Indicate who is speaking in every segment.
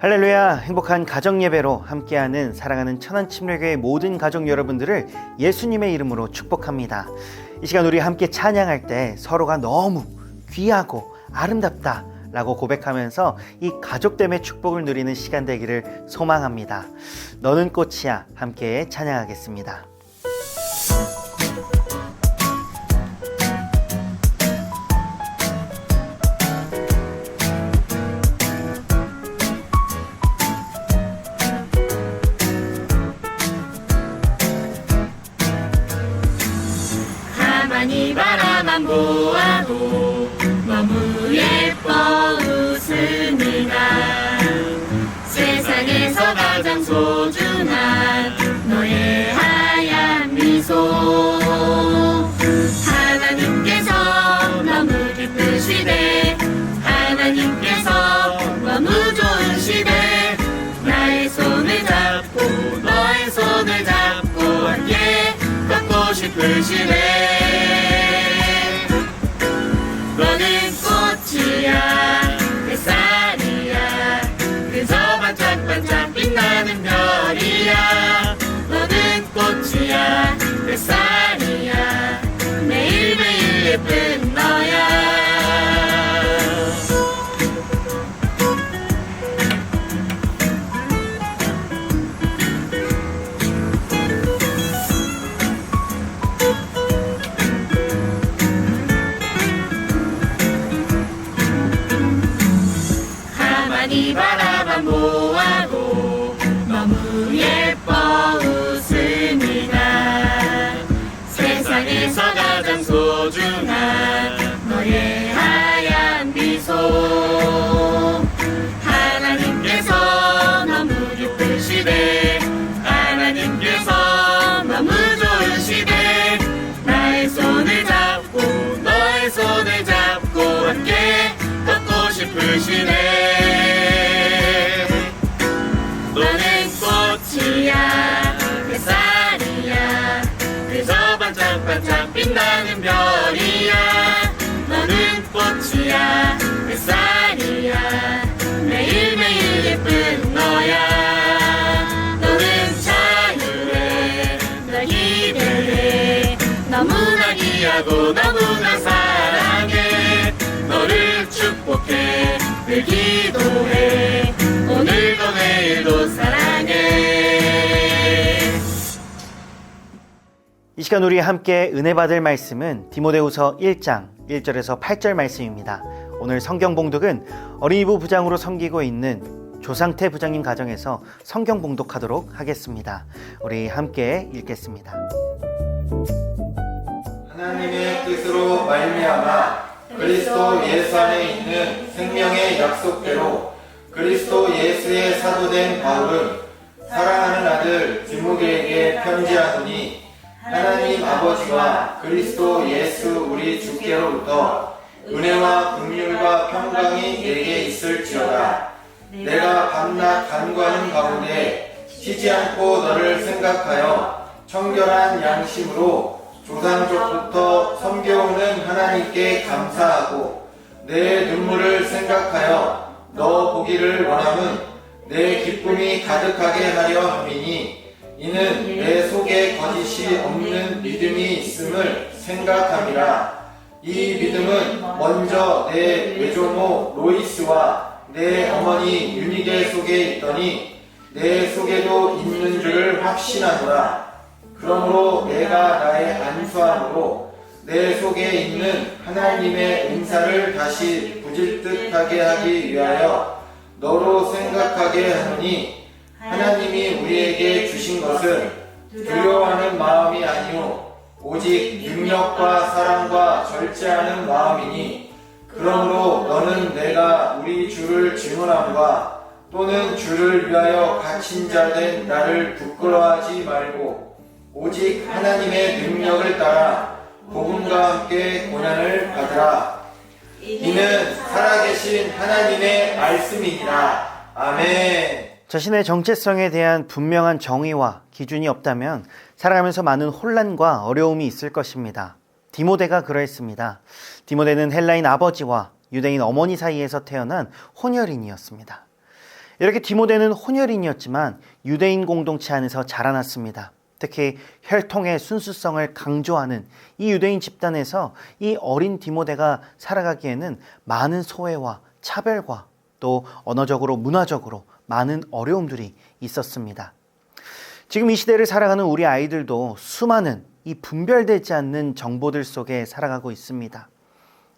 Speaker 1: 할렐루야 행복한 가정 예배로 함께하는 사랑하는 천안 침례교회 모든 가족 여러분들을 예수님의 이름으로 축복합니다. 이 시간 우리 함께 찬양할 때 서로가 너무 귀하고 아름답다 라고 고백하면서 이 가족됨의 축복을 누리는 시간 되기를 소망합니다. 너는 꽃이야 함께 찬양하겠습니다.
Speaker 2: 싶 반짝반짝 빛나는 별이야. 너는 꽃이야 햇살이야. 매일매일 예쁜 너야. 너는 자유해 널 기대해. 너무나 귀하고 너무나 사랑해. 너를 축복해. 늘 기도해
Speaker 1: 시간 우리 함께 은혜 받을 말씀은 디모데후서 1장 1절에서 8절 말씀입니다. 오늘 성경 봉독은 어린이부 부장으로 섬기고 있는 조상태 부장님 가정에서 성경 봉독하도록 하겠습니다. 우리 함께 읽겠습니다.
Speaker 3: 하나님의 뜻으로 말미암아 그리스도 예수 안에 있는 생명의 약속대로 그리스도 예수의 사도된 바울은 사랑하는 아들 디모데에게 편지하노니 하나님 아버지와 그리스도 예수 우리 주께로부터 은혜와 긍휼과 평강이 내게 있을지어다. 내가 밤낮 간구하는 가운데 쉬지 않고 너를 생각하여 청결한 양심으로 조상족부터 섬겨오는 하나님께 감사하고 내 눈물을 생각하여 너 보기를 원함은 내 기쁨이 가득하게 하려 함이니 이는 내 속에 거짓이 없는 믿음이 있음을 생각함이라. 이 믿음은 먼저 내 외조모 로이스와 내 어머니 유니게 속에 있더니 내 속에도 있는 줄을 확신하노라. 그러므로 내가 나의 안수함으로 내 속에 있는 하나님의 은사를 다시 부질듯하게 하기 위하여 너로 생각하게 하노니 하나님이 우리에게 주신 것은 두려워하는 마음이 아니요 오직 능력과 사랑과 절제하는 마음이니 그러므로 너는 내가 우리 주를 증언함과 또는 주를 위하여 갇힌 자 된 나를 부끄러워하지 말고 오직 하나님의 능력을 따라 복음과 함께 고난을 받으라. 이는 살아계신 하나님의 말씀이니라. 아멘.
Speaker 1: 자신의 정체성에 대한 분명한 정의와 기준이 없다면 살아가면서 많은 혼란과 어려움이 있을 것입니다. 디모데가 그러했습니다. 디모데는 헬라인 아버지와 유대인 어머니 사이에서 태어난 혼혈인이었습니다. 이렇게 디모데는 혼혈인이었지만 유대인 공동체 안에서 자라났습니다. 특히 혈통의 순수성을 강조하는 이 유대인 집단에서 이 어린 디모데가 살아가기에는 많은 소외와 차별과 또 언어적으로 문화적으로 많은 어려움들이 있었습니다. 지금 이 시대를 살아가는 우리 아이들도 수많은 이 분별되지 않는 정보들 속에 살아가고 있습니다.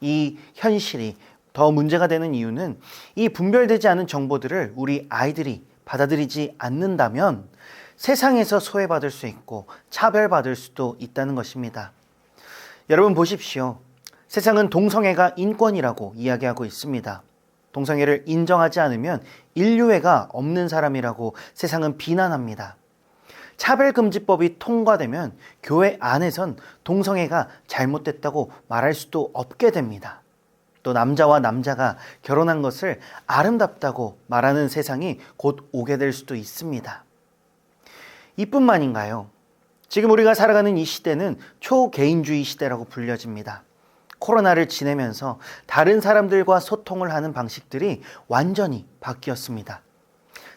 Speaker 1: 이 현실이 더 문제가 되는 이유는 이 분별되지 않은 정보들을 우리 아이들이 받아들이지 않는다면 세상에서 소외받을 수 있고 차별받을 수도 있다는 것입니다. 여러분 보십시오. 세상은 동성애가 인권이라고 이야기하고 있습니다. 동성애를 인정하지 않으면 인류애가 없는 사람이라고 세상은 비난합니다. 차별금지법이 통과되면 교회 안에선 동성애가 잘못됐다고 말할 수도 없게 됩니다. 또 남자와 남자가 결혼한 것을 아름답다고 말하는 세상이 곧 오게 될 수도 있습니다. 이뿐만인가요? 지금 우리가 살아가는 이 시대는 초개인주의 시대라고 불려집니다. 코로나를 지내면서 다른 사람들과 소통을 하는 방식들이 완전히 바뀌었습니다.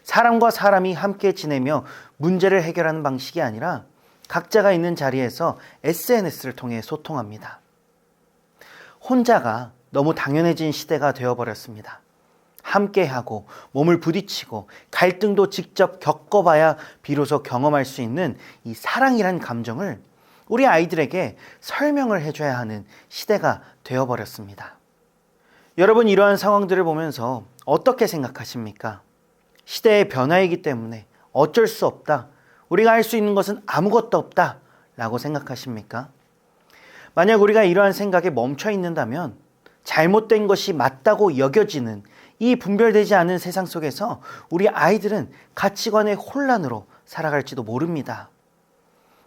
Speaker 1: 사람과 사람이 함께 지내며 문제를 해결하는 방식이 아니라 각자가 있는 자리에서 SNS를 통해 소통합니다. 혼자가 너무 당연해진 시대가 되어버렸습니다. 함께하고 몸을 부딪히고 갈등도 직접 겪어봐야 비로소 경험할 수 있는 이 사랑이란 감정을 우리 아이들에게 설명을 해줘야 하는 시대가 되어버렸습니다. 여러분 이러한 상황들을 보면서 어떻게 생각하십니까? 시대의 변화이기 때문에 어쩔 수 없다. 우리가 할 수 있는 것은 아무것도 없다. 라고 생각하십니까? 만약 우리가 이러한 생각에 멈춰 있는다면 잘못된 것이 맞다고 여겨지는 이 분별되지 않은 세상 속에서 우리 아이들은 가치관의 혼란으로 살아갈지도 모릅니다.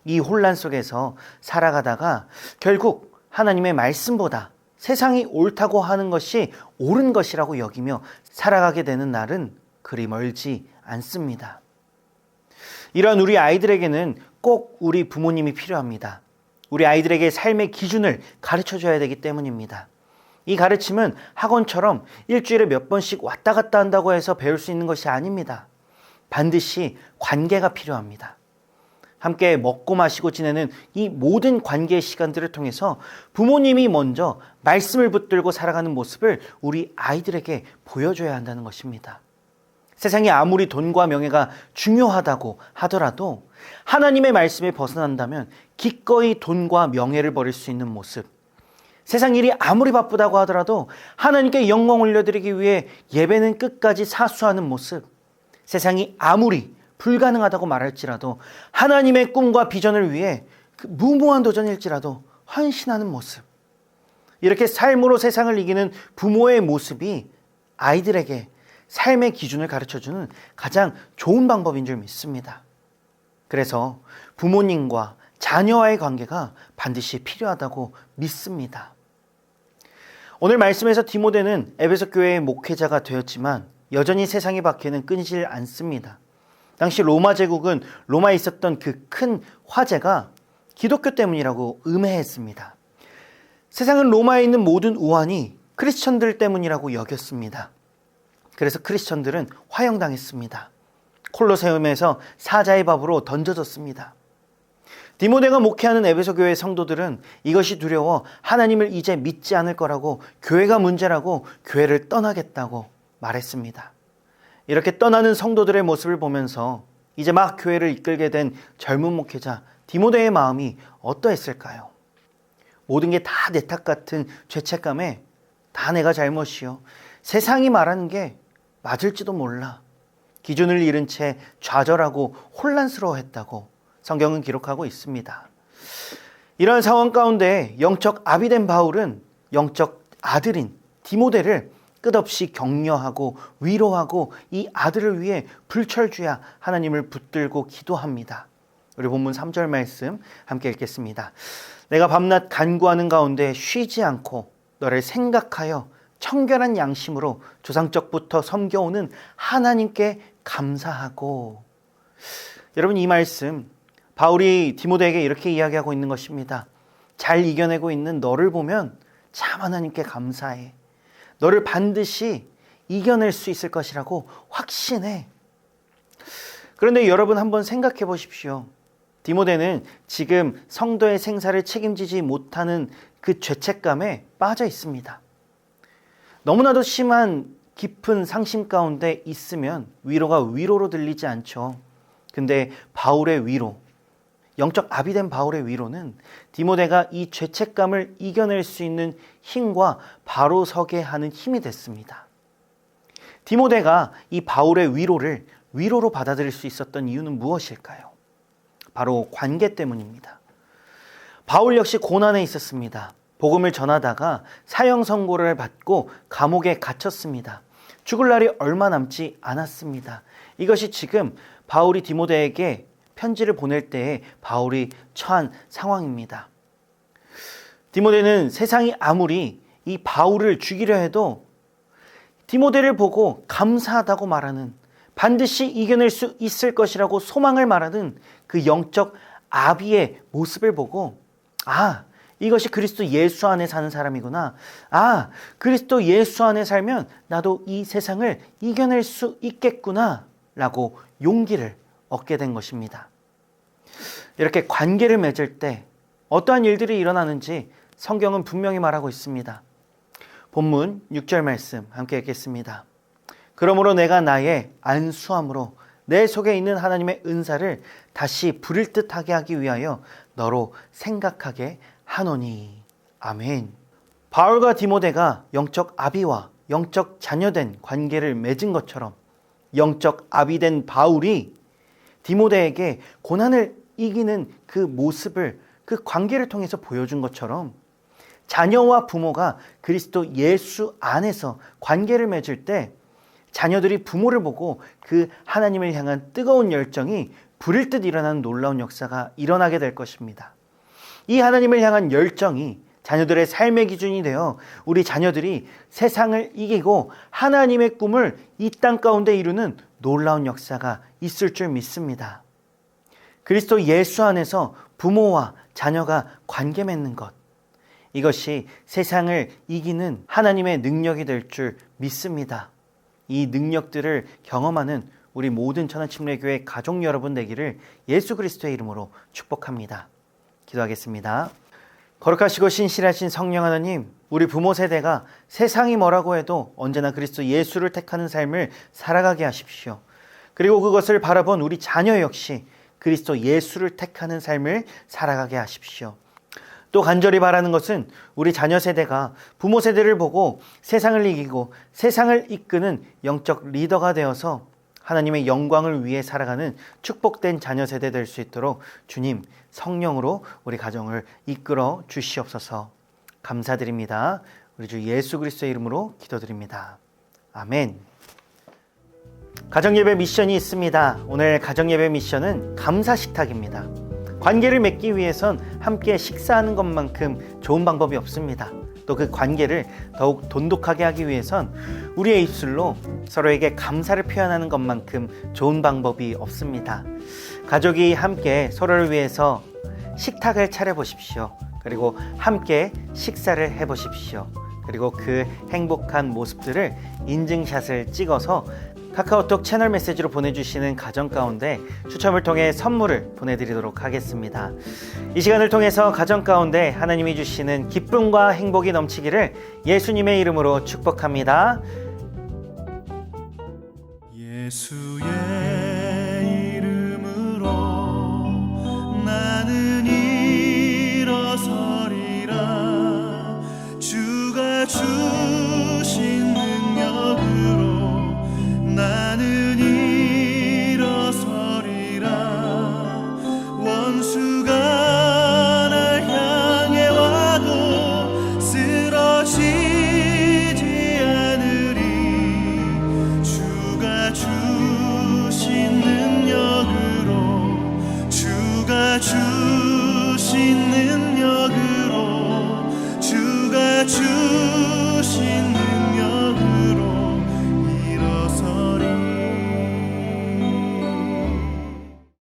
Speaker 1: 이 혼란 속에서 살아가다가 결국 하나님의 말씀보다 세상이 옳다고 하는 것이 옳은 것이라고 여기며 살아가게 되는 날은 그리 멀지 않습니다. 이런 우리 아이들에게는 꼭 우리 부모님이 필요합니다. 우리 아이들에게 삶의 기준을 가르쳐 줘야 되기 때문입니다. 이 가르침은 학원처럼 일주일에 몇 번씩 왔다 갔다 한다고 해서 배울 수 있는 것이 아닙니다. 반드시 관계가 필요합니다. 함께 먹고 마시고 지내는 이 모든 관계의 시간들을 통해서 부모님이 먼저 말씀을 붙들고 살아가는 모습을 우리 아이들에게 보여줘야 한다는 것입니다. 세상이 아무리 돈과 명예가 중요하다고 하더라도 하나님의 말씀에 벗어난다면 기꺼이 돈과 명예를 버릴 수 있는 모습. 세상 일이 아무리 바쁘다고 하더라도 하나님께 영광 올려드리기 위해 예배는 끝까지 사수하는 모습. 세상이 아무리 불가능하다고 말할지라도 하나님의 꿈과 비전을 위해 그 무모한 도전일지라도 헌신하는 모습. 이렇게 삶으로 세상을 이기는 부모의 모습이 아이들에게 삶의 기준을 가르쳐 주는 가장 좋은 방법인 줄 믿습니다. 그래서 부모님과 자녀와의 관계가 반드시 필요하다고 믿습니다. 오늘 말씀에서 디모데는 에베소 교회의 목회자가 되었지만 여전히 세상의 박해는 끊이질 않습니다. 당시 로마 제국은 로마에 있었던 그 큰 화재가 기독교 때문이라고 음해했습니다. 세상은 로마에 있는 모든 우환이 크리스천들 때문이라고 여겼습니다. 그래서 크리스천들은 화형당했습니다. 콜로세움에서 사자의 밥으로 던져졌습니다. 디모데가 목회하는 에베소 교회 성도들은 이것이 두려워 하나님을 이제 믿지 않을 거라고 교회가 문제라고 교회를 떠나겠다고 말했습니다. 이렇게 떠나는 성도들의 모습을 보면서 이제 막 교회를 이끌게 된 젊은 목회자 디모데의 마음이 어떠했을까요? 모든 게 다 내 탓 같은 죄책감에 다 내가 잘못이요. 세상이 말하는 게 맞을지도 몰라. 기준을 잃은 채 좌절하고 혼란스러워했다고 성경은 기록하고 있습니다. 이런 상황 가운데 영적 아비된 바울은 영적 아들인 디모데를 끝없이 격려하고 위로하고 이 아들을 위해 불철주야 하나님을 붙들고 기도합니다. 우리 본문 3절 말씀 함께 읽겠습니다. 내가 밤낮 간구하는 가운데 쉬지 않고 너를 생각하여 청결한 양심으로 조상적부터 섬겨오는 하나님께 감사하고 여러분 이 말씀 바울이 디모데에게 이렇게 이야기하고 있는 것입니다. 잘 이겨내고 있는 너를 보면 참 하나님께 감사해. 너를 반드시 이겨낼 수 있을 것이라고 확신해. 그런데 여러분 한번 생각해 보십시오. 디모데는 지금 성도의 생사를 책임지지 못하는 그 죄책감에 빠져 있습니다. 너무나도 심한 깊은 상심 가운데 있으면 위로가 위로로 들리지 않죠. 근데 바울의 위로, 영적 아비된 바울의 위로는 디모데가 이 죄책감을 이겨낼 수 있는 힘과 바로 서게 하는 힘이 됐습니다. 디모데가 이 바울의 위로를 위로로 받아들일 수 있었던 이유는 무엇일까요? 바로 관계 때문입니다. 바울 역시 고난에 있었습니다. 복음을 전하다가 사형 선고를 받고 감옥에 갇혔습니다. 죽을 날이 얼마 남지 않았습니다. 이것이 지금 바울이 디모데에게 편지를 보낼 때에 바울이 처한 상황입니다. 디모데는 세상이 아무리 이 바울을 죽이려 해도 디모데를 보고 감사하다고 말하는 반드시 이겨낼 수 있을 것이라고 소망을 말하는 그 영적 아비의 모습을 보고 아 이것이 그리스도 예수 안에 사는 사람이구나. 아, 그리스도 예수 안에 살면 나도 이 세상을 이겨낼 수 있겠구나. 라고 용기를 얻게 된 것입니다. 이렇게 관계를 맺을 때 어떠한 일들이 일어나는지 성경은 분명히 말하고 있습니다. 본문 6절 말씀 함께 읽겠습니다. 그러므로 내가 나의 안수함으로 내 속에 있는 하나님의 은사를 다시 부릴 듯하게 하기 위하여 너로 생각하게 하노니. 아멘. 바울과 디모데가 영적 아비와 영적 자녀된 관계를 맺은 것처럼 영적 아비된 바울이 디모데에게 고난을 이기는 그 모습을 그 관계를 통해서 보여준 것처럼 자녀와 부모가 그리스도 예수 안에서 관계를 맺을 때 자녀들이 부모를 보고 그 하나님을 향한 뜨거운 열정이 불일 듯 일어나는 놀라운 역사가 일어나게 될 것입니다. 이 하나님을 향한 열정이 자녀들의 삶의 기준이 되어 우리 자녀들이 세상을 이기고 하나님의 꿈을 이 땅 가운데 이루는 놀라운 역사가 있을 줄 믿습니다. 그리스도 예수 안에서 부모와 자녀가 관계 맺는 것. 이것이 세상을 이기는 하나님의 능력이 될 줄 믿습니다. 이 능력들을 경험하는 우리 모든 천안침례교회 가족 여러분 되기를 예수 그리스도의 이름으로 축복합니다. 기도하겠습니다. 거룩하시고 신실하신 성령 하나님, 우리 부모 세대가 세상이 뭐라고 해도 언제나 그리스도 예수를 택하는 삶을 살아가게 하십시오. 그리고 그것을 바라본 우리 자녀 역시 그리스도 예수를 택하는 삶을 살아가게 하십시오. 또 간절히 바라는 것은 우리 자녀 세대가 부모 세대를 보고 세상을 이기고 세상을 이끄는 영적 리더가 되어서 하나님의 영광을 위해 살아가는 축복된 자녀 세대 될 수 있도록 주님 성령으로 우리 가정을 이끌어 주시옵소서. 감사드립니다. 우리 주 예수 그리스도의 이름으로 기도드립니다. 아멘. 가정예배 미션이 있습니다. 오늘 가정예배 미션은 감사 식탁입니다. 관계를 맺기 위해선 함께 식사하는 것만큼 좋은 방법이 없습니다. 또 그 관계를 더욱 돈독하게 하기 위해선 우리의 입술로 서로에게 감사를 표현하는 것만큼 좋은 방법이 없습니다. 가족이 함께 서로를 위해서 식탁을 차려보십시오. 그리고 함께 식사를 해보십시오. 그리고 그 행복한 모습들을 인증샷을 찍어서 카카오톡 채널 메시지로 보내주시는 가정 가운데 추첨을 통해 선물을 보내드리도록 하겠습니다. 이 시간을 통해서 가정 가운데 하나님이 주시는 기쁨과 행복이 넘치기를 예수님의 이름으로 축복합니다.
Speaker 4: 예수